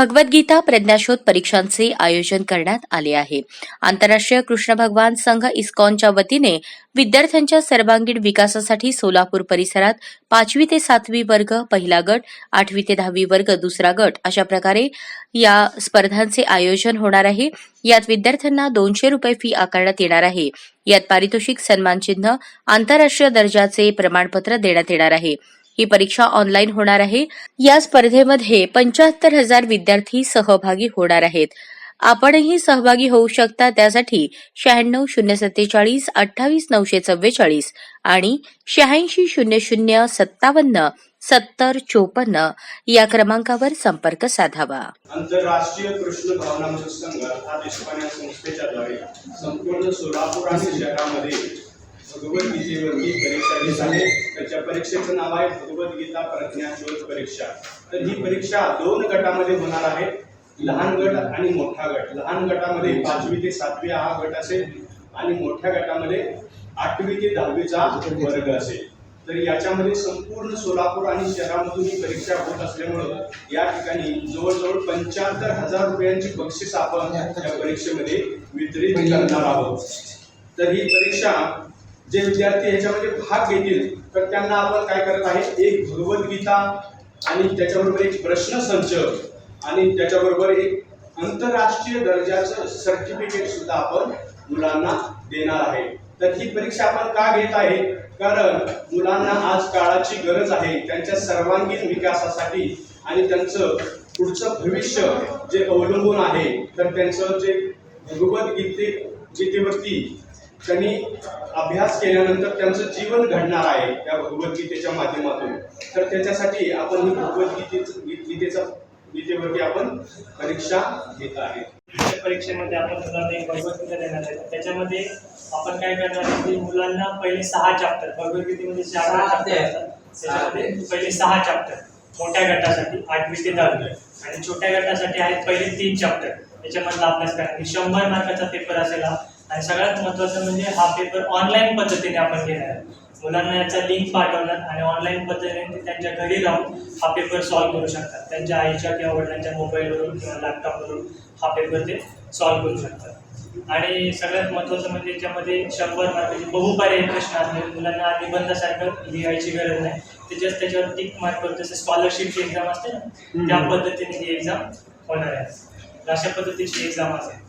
भगवद्गीता प्रज्ञाशोध परीक्षांचे आयोजन करण्यात आले आहे. आंतरराष्ट्रीय कृष्ण भगवान संघ इस्कॉनच्या वतीने विद्यार्थ्यांच्या सर्वांगीण विकासासाठी सोलापूर परिसरात पाचवी ते सातवी वर्ग पहिला गट आठवी ते दहावी वर्ग दुसरा गट अशा प्रकारे या स्पर्धांचे आयोजन होणार आहे. यात विद्यार्थ्यांना दोनशे रुपये फी आकारण्यात येणार आहे. यात पारितोषिक सन्मानचिन्ह आंतरराष्ट्रीय दर्जाचे प्रमाणपत्र देण्यात येणार आहे. ही परीक्षा ऑनलाईन होणार आहे. या स्पर्धेमध्ये पंच्याहत्तर हजार विद्यार्थी सहभागी होणार आहेत. आपणही सहभागी होऊ शकता त्यासाठी शहाण्णव शून्य सत्तेचाळीस अठ्ठावीस नऊशे चव्वेचाळीस आणि शहाऐंशी शून्य शून्य सत्तावन्न सत्तर चोपन्न या क्रमांकावर संपर्क साधावा. आंतरराष्ट्रीय कृष्ण भावनामृत संघ हा इस्कॉन संस्थेच्या द्वारे संपूर्ण सोलापूर आणि शहरामध्ये भगवद्गीतेवरती परीक्षा घेत आहे त्याच्या परीक्षेचं नाव आहे भगवद्गीता प्रज्ञाशोध परीक्षा. तर ही परीक्षा दोन गटामध्ये होणार आहे. लहान गट आणि मोठा गट. लहान गटामध्ये पाचवी ते सातवी हा गट असेल आणि मोठ्या गटामध्ये आठवी ते दहावीचा वर्ग असेल. तर याच्यामध्ये संपूर्ण सोलापूर आणि शहरामधून ही परीक्षा होत असल्यामुळं या ठिकाणी जवळजवळ पंच्याहत्तर हजार रुपयांची बक्षीस आपण या परीक्षेमध्ये वितरित करणार आहोत. तर ही परीक्षा जे विद्यार्थी याच्यामध्ये भाग घेतील तर त्यांना आपण काय करत आहे? एक भगवद्गीता आणि त्याच्याबरोबर एक प्रश्नसंच आणि त्याच्याबरोबर एक आंतरराष्ट्रीय दर्जाचं सर्टिफिकेट सुद्धा आपण मुलांना देणार आहे. तर ही परीक्षा आपण का घेत आहे? कारण मुलांना आज काळाची गरज आहे त्यांच्या सर्वांगीण विकासासाठी आणि त्यांचं पुढचं भविष्य जे अवलंबून आहे तर त्यांचं जे भगवद्गीते गीतेवरती त्यांनी अभ्यास केल्यानंतर त्यांचं जीवन घडणार आहे त्या भगवद्गीतेच्या माध्यमातून. तर त्याच्यासाठी आपण ही भगवद्गीतेचं गीतेचा गीतेवरती आपण परीक्षा घेत आहे. परीक्षेमध्ये आपण भगवद्गीता देणार आहे. त्याच्यामध्ये आपण काय करणार आहे की मुलांना पहिले सहा चॅप्टर भगवद्गीतेमध्ये चार त्याच्यामध्ये पहिले सहा चॅप्टर मोठ्या गटासाठी आठवी ते दहावी. आणि छोट्या गटासाठी आहेत पहिले तीन चॅप्टर त्याच्यामधला अभ्यास करा. आणि शंभर मार्काचा पेपर असेल हा आणि सगळ्यात महत्त्वाचं म्हणजे हा पेपर ऑनलाईन पद्धतीने आपण घेणार आहे मुलांना याचा लिंक पाठवणार आणि ऑनलाईन पद्धतीने ते त्यांच्या घरी राहून हा पेपर सॉल्व्ह करू शकतात. त्यांच्या आईच्या किंवा वडिलांच्या मोबाईलवरून किंवा लॅपटॉपवरून हा पेपर ते सॉल्व्ह करू शकतात. आणि सगळ्यात महत्त्वाचं म्हणजे याच्यामध्ये शंभर मार्काचे बहुपर्यायी प्रश्न असले मुलांना निबंधासारखं लिहायची गरज नाही. ते जस्ट त्याच्यावर टिक मार्क करून जसं स्कॉलरशिपची एक्झाम असते ना त्या पद्धतीने ही एक्झाम होणार आहे. अशा पद्धतीची एक्झाम असेल.